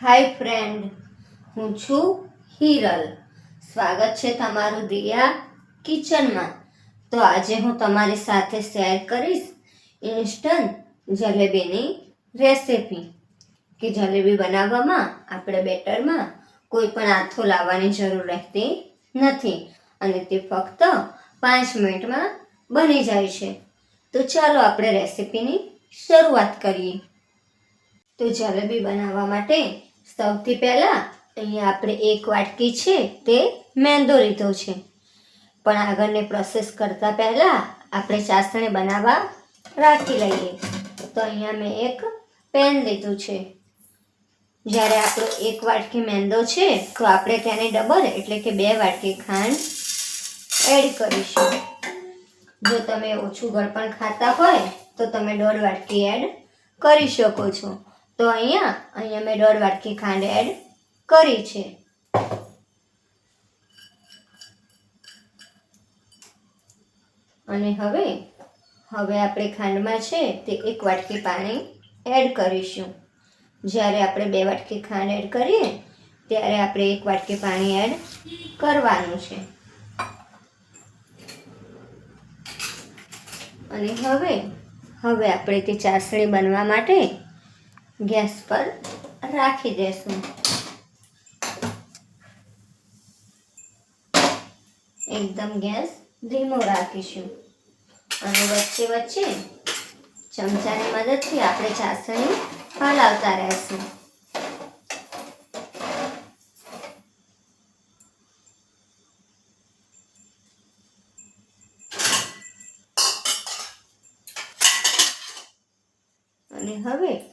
હાય friend હું છું હિરલ. સ્વાગત છે તમારું દિયા કિચનમાં. તો આજે હું તમારી સાથે શેર કરીશ ઇન્સ્ટન્ટ જલેબીની રેસિપી કે જલેબી બનાવવામાં આપણે બેટરમાં કોઈ પણ આથો લાવવાની જરૂર રહેતી નથી અને તે ફક્ત પાંચ મિનિટમાં બની જાય છે. તો ચાલો આપણે રેસિપીની શરૂઆત કરીએ. તો જલેબી બનાવવા માટે સૌથી પહેલાં અહીંયા આપણે એક વાટકી છે તે મેંદો લીધો છે. પણ આગળને પ્રોસેસ કરતાં પહેલાં આપણે ચાસણી બનાવવા રાખી લઈએ. તો અહીંયા મેં એક પેન લીધું છે. જ્યારે આપણો એક વાટકી મેંદો છે, તો આપણે તેને ડબલ એટલે કે બે વાટકી ખાંડ એડ કરીશું. જો તમે ઓછું ગળપણ ખાતા હોય, તો તમે દોઢ વાટકી એડ કરી શકો છો. તો અહીંયા અહીંયા મેં દોઢ વાટકી ખાંડ એડ કરી છે. અને હવે હવે આપણે ખાંડમાં છે તે એક વાટકી પાણી એડ કરીશું. જ્યારે આપણે બે વાટકી ખાંડ એડ કરીએ, ત્યારે આપણે એક વાટકી પાણી એડ કરવાનું છે. અને હવે હવે આપણે તે ચાસણી બનવા માટે ગેસ પર રાખી દેશું. એકદમ ગેસ ધીમો રાખીશું. અને વચ્ચે વચ્ચે ચમચાની મદદથી આપણે ચાસણી હલાવતા રહેશું. અને હવે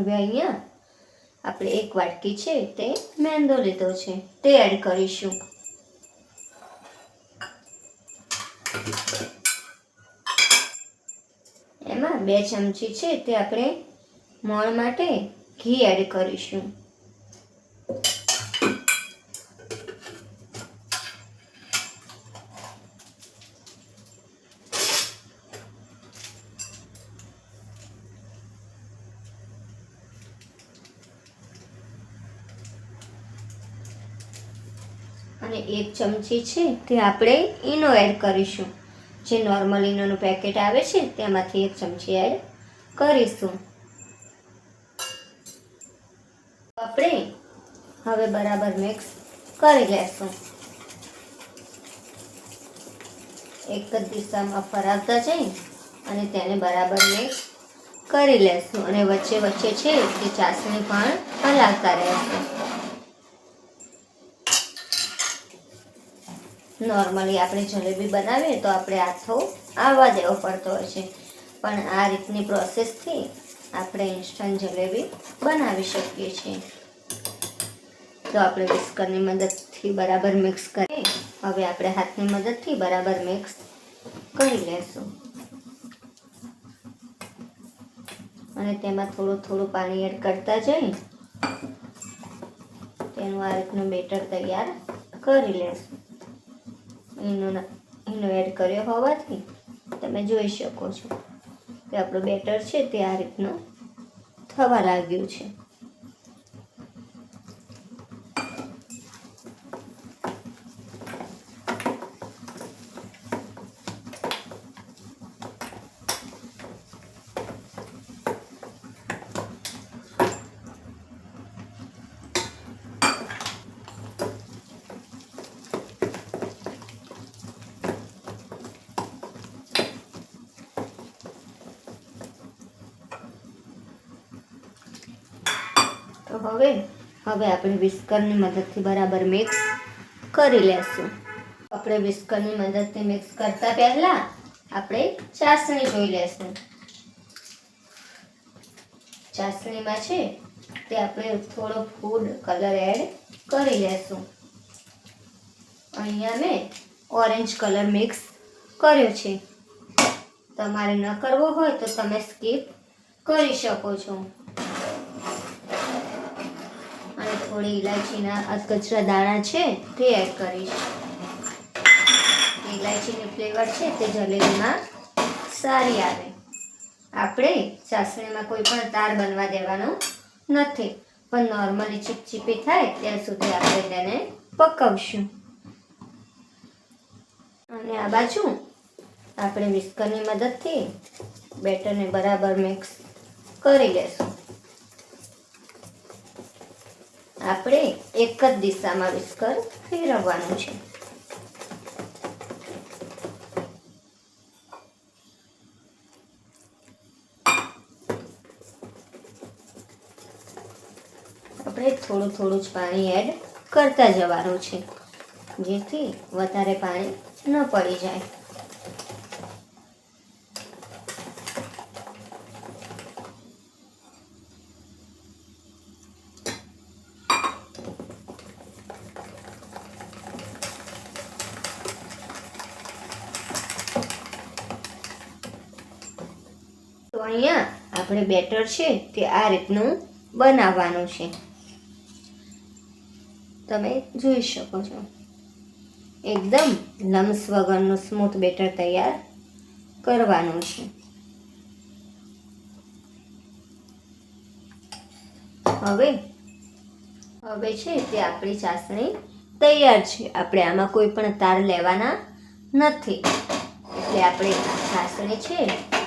હવે અહીંયા આપણે એક વાટકી છે તે મેંદો લીધો છે. તે એડ કરીશું. એમાં બે ચમચી છે તે આપણે મોણ માટે ઘી એડ કરીશું. અને એક ચમચી છે તે આપણે ઈનો એડ કરીશું. જે નોર્મલ ઈનોનું પેકેટ આવે છે તેમાંથી એક ચમચી એડ કરીશું. આપણે હવે બરાબર મિક્સ કરી લેશું. એક જ દિશામાં ફરાવતા જઈ અને તેને બરાબર મિક્સ કરી લેશું અને વચ્ચે વચ્ચે છે તે ચાસણી પણ હલાવતા રહેશું. નોર્મલી આપણે જલેબી બનાવીએ તો આપણે આથો આવવા દેવો પડતો હોય છે. પણ આ રીતની પ્રોસેસથી આપણે ઇન્સ્ટન્ટ જલેબી બનાવી શકીએ છીએ. તો આપણે વિસ્કરની મદદથી બરાબર મિક્સ કરી, હવે આપણે હાથની મદદથી બરાબર મિક્સ કરી લેશું. અને તેમાં થોડું થોડું પાણી એડ કરતા જઈ, તેનું આ રીતનું બેટર તૈયાર કરી લેશું. એનો એડ કર્યો હોવાથી તમે જોઈ શકો છો કે આપણું બેટર છે તે આ રીતનું થવા લાગ્યું છે. હવે હવે આપણે વિસ્કરની મદદથી બરાબર મિક્સ કરી લેશું. આપણે વિસ્કરની મદદથી મિક્સ કરતા પહેલા આપણે ચાસણી જોઈ લેશું. ચાસણીમાં છે તે આપણે થોડો ફૂડ કલર એડ કરી લેશું. અહીંયા મેં ઓરેન્જ કલર મિક્સ કર્યો છે. તમારે ન કરવો હોય તો તમે સ્કીપ કરી શકો છો. અને થોડી ઇલાયચીના અધકચરા દાણા છે તે એડ કરીશ. ઇલાયચીની ફ્લેવર છે તે જલેબીમાં સારી આવે. આપણે ચાસણીમાં કોઈ પણ તાર બનવા દેવાનું નથી, પણ નોર્મલી ચીપચીપી થાય ત્યાં સુધી આપણે તેને પકવશું. અને આ બાજુ આપણે વિસ્કરની મદદથી બેટરને બરાબર મિક્સ કરી લેશું. આપણે એક જ દિશામાં વિસ્કર ફેરવવાનું છે. આપણે થોડું થોડું જ પાણી એડ કરતા જવાનું છે, જેથી વધારે પાણી ન પડી જાય. અહીંયા આપણે બેટર છે તે આ રીતનું બનાવવાનું છે. તમે જોઈ શકો છો. એકદમ લમ્સ વગરનું સ્મૂથ બેટર તૈયાર કરવાનું છે. હવે હવે છે તે આપણી ચાસણી તૈયાર છે. આપણે આમાં કોઈ પણ તાર લેવાના નથી. એટલે આપણે ચાસણી છે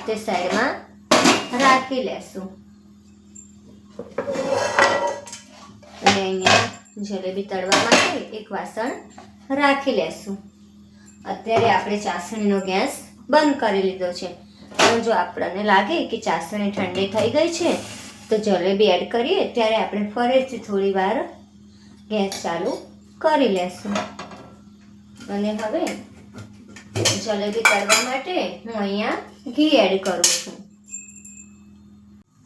તે સાઈડમાં રાખી લેશું. અને અહીંયા જલેબી તળવા માટે એક વાસણ રાખી લેશું. અત્યારે આપણે ચાસણીનો ગેસ બંધ કરી લીધો છે. પણ જો આપણને લાગે કે ચાસણી ઠંડી થઈ ગઈ છે, તો જલેબી એડ કરીએ, ત્યારે આપણે ફરીથી થોડી વાર ગેસ ચાલુ કરી લેશું. અને હવે જલેબી તળવા માટે હું અહીંયા ઘી એડ કરું છું.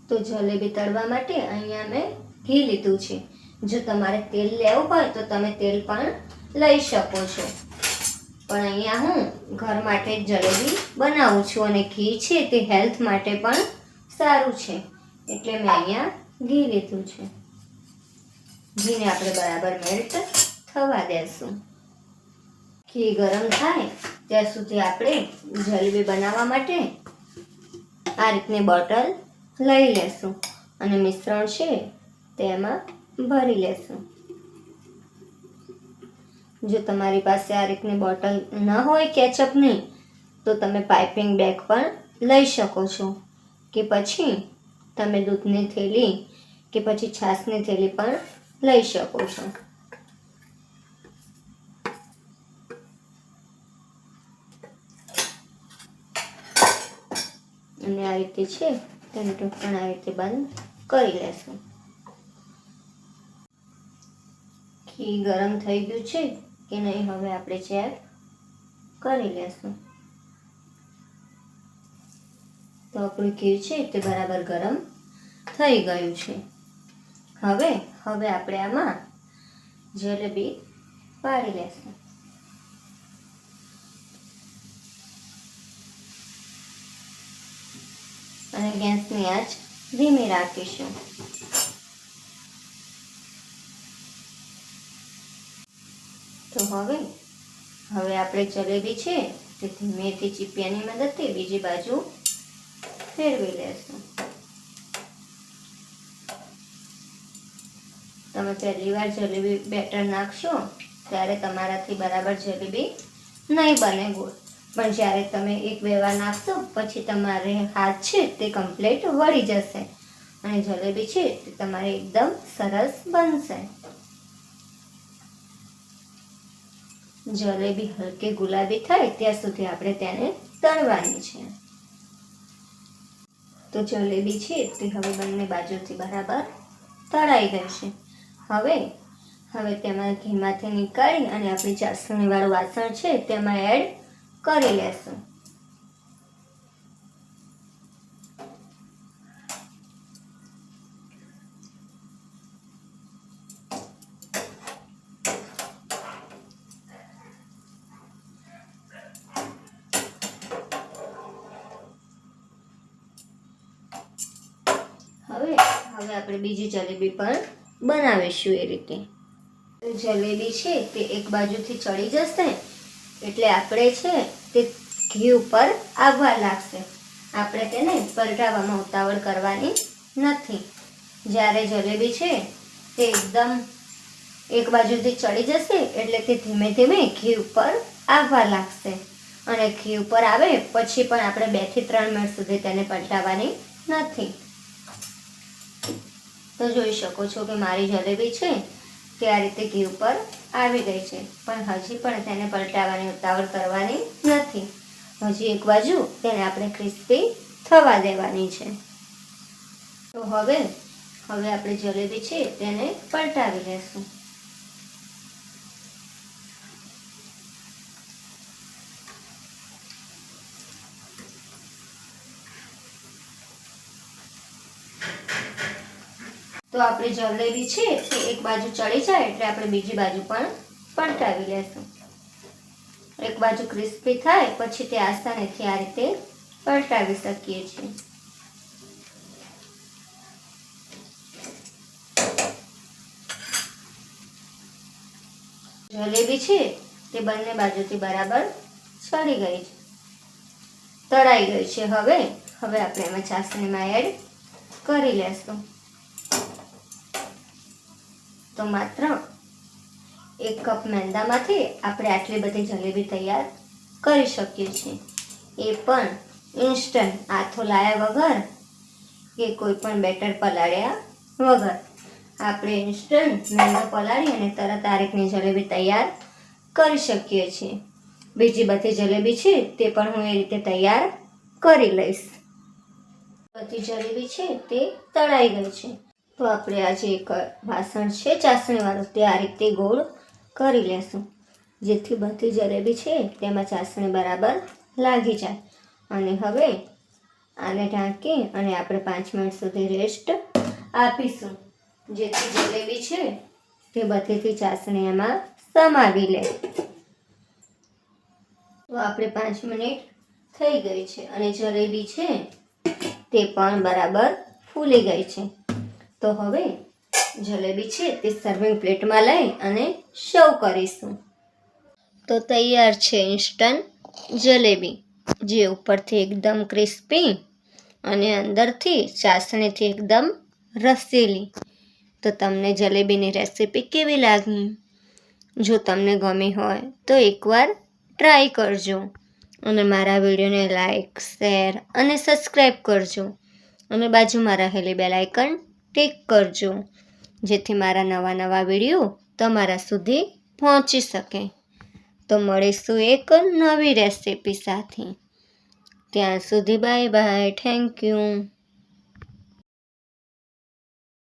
તો જલેબી તળવા માટે અહીંયા મેં ઘી લીધું છે. જો તમારે તેલ લેવું હોય તો તમે તેલ પણ લઈ શકો છો. પણ અહીંયા હું ઘર માટે જલેબી બનાવું છું અને ઘી છે તે હેલ્થ માટે પણ સારું છે. એટલે મેં અહીંયા ઘી લીધું છે. ઘીને આપણે બરાબર મેલ્ટ થવા દેશું. ઘી ગરમ થાય ત્યાં સુધી આપણે જલેબી બનાવવા માટે આ રીતની બોટલ લઈ લેશું. અને મિશ્રણ છે તેમાં ભરી લેશું. જો તમારી પાસે આ રીતની બોટલ ન હોય કેચઅપની તો તમે પાઇપિંગ બેગ પણ લઈ શકો છો. કે પછી તમે દૂધની થેલી કે પછી છાશની થેલી પણ લઈ શકો છો. અને આ રીતે છે તેને ઢક્કણ આવી રીતે બંધ કરી લેશું. ઘી ગરમ થઈ ગયું છે કે નહીં હવે આપણે ચેક કરી લેશું. તો આપણું ઘી છે તે બરાબર ગરમ થઈ ગયું છે. હવે હવે આપણે આમાં જલેબી પાડી લેશું. અને ગેસની આંચ ધીમી રાખીશું. તો હવે હવે આપણે જલેબી છે તે ધીમેથી ચીપિયાની મદદથી બીજી બાજુ ફેરવી લેશું. તમે પહેલી વાર જલેબી બેટર નાખશો, ત્યારે તમારાથી બરાબર જલેબી નહીં બને ગોળ. પણ જ્યારે તમે એક બે નાખશો, પછી તમારે હાથ છે તે કમ્પ્લીટ વળી જશે. અને જલેબી છે તે તમારે એકદમ સરસ બનશે. જલેબી હલકે ગુલાબી થાય ત્યાં સુધી આપણે તેને તળવાની છે. તો જલેબી છે તે હવે બંને બાજુથી બરાબર તળાઈ ગઈ છે. હવે હવે તેમાં ઘીમાંથી નીકાળી અને આપણી ચાસણીવાળું વાસણ છે તેમાં એડ કરી લેશું. હવે હવે આપણે બીજી જલેબી પણ બનાવીશું એ રીતે. જલેબી છે તે એક બાજુથી ચડી જશે, એટલે આપણે છે તે ઘી ઉપર આવવા લાગશે. આપણે તેને પલટાવવામાં ઉતાવળ કરવાની નથી. જ્યારે જલેબી છે, તે એકદમ એક બાજુથી ચડી જશે એટલે તે ધીમે ધીમે ઘી ઉપર આવવા લાગશે. અને ઘી ઉપર આવે પછી પણ આપણે બેથી ત્રણ મિનિટ સુધી તેને પલટાવવાની નથી. તો જોઈ શકો છો કે મારી જલેબી છે, તે આ રીતે ઘી ઉપર આવી ગઈ છે. પણ હજી પણ તેને પલટાવવાની ઉતાવળ કરવાની નથી. હજી એક બાજુ તેને આપણે ક્રિસ્પી થવા દેવાની છે. તો હવે હવે આપણે જલેબી છે તેને પલટાવી લેશું. તો આપણી જલેબી છે તે એક બાજુ ચડી જાય એટલે આપણે બીજી બાજુ પણ પલટાવી લેશું. એક બાજુ ક્રિસ્પી થાય પછી તે આસાનીથી આ રીતે પલટાવી શકીએ છીએ. જલેબી છે તે બંને બાજુથી બરાબર ચડી ગઈ છે. તળાઈ ગઈ છે હવે. હવે આપણે એમાં ચાસણીમાં એડ કરી લેશું. તો માત્ર એક કપ મેંદામાંથી આપણે આટલી બધી જલેબી તૈયાર કરી શકીએ છીએ. એ પણ ઇન્સ્ટન્ટ આથો લાયા વગર કે કોઈ પણ બેટર પલાળ્યા વગર. આપણે ઇન્સ્ટન્ટ મેંદો પલાળી અને તરત આ રીતની જલેબી તૈયાર કરી શકીએ છીએ. બીજી બધી જલેબી છે તે પણ હું એ રીતે તૈયાર કરી લઈશ. બધી જલેબી છે તે તળાઈ ગઈ છે. તો આપણે આજે એક વાસણ છે, ચાસણીવાળું. તે આ રીતે ગોળ કરી લેશું. જેથી બધી જલેબી છે, તેમાં ચાસણી બરાબર લાગી જાય. અને હવે આને ઢાંકી અને આપણે પાંચ મિનિટ સુધી રેસ્ટ આપીશું. જેથી જલેબી છે, તે બધીથી ચાસણી એમાં સમાવી લે. તો આપણે પાંચ મિનિટ થઈ ગઈ છે અને જલેબી છે, તે પણ બરાબર ફૂલી ગઈ છે. તો હવે જલેબી છે તે સર્વિંગ પ્લેટમાં લઈ અને સર્વ કરીશું. તો તૈયાર છે ઇન્સ્ટન્ટ જલેબી, જે ઉપરથી એકદમ ક્રિસ્પી અને અંદરથી ચાસણીથી એકદમ રસેલી. તો તમને જલેબીની રેસીપી કેવી લાગી? જો તમને ગમી હોય તો એકવાર ટ્રાય કરજો અને મારા વિડીયોને લાઇક શેર અને સબસ્ક્રાઈબ કરજો. અને બાજુમાં રહેલી બેલ આઇકન ટિક કરજો. જેથી મારા નવા નવા વીડિયો તમારા સુધી પહોંચી શકે. તો મળીશું એક નવી રેસીપી સાથે. ત્યાં સુધી બાય બાય. Thank you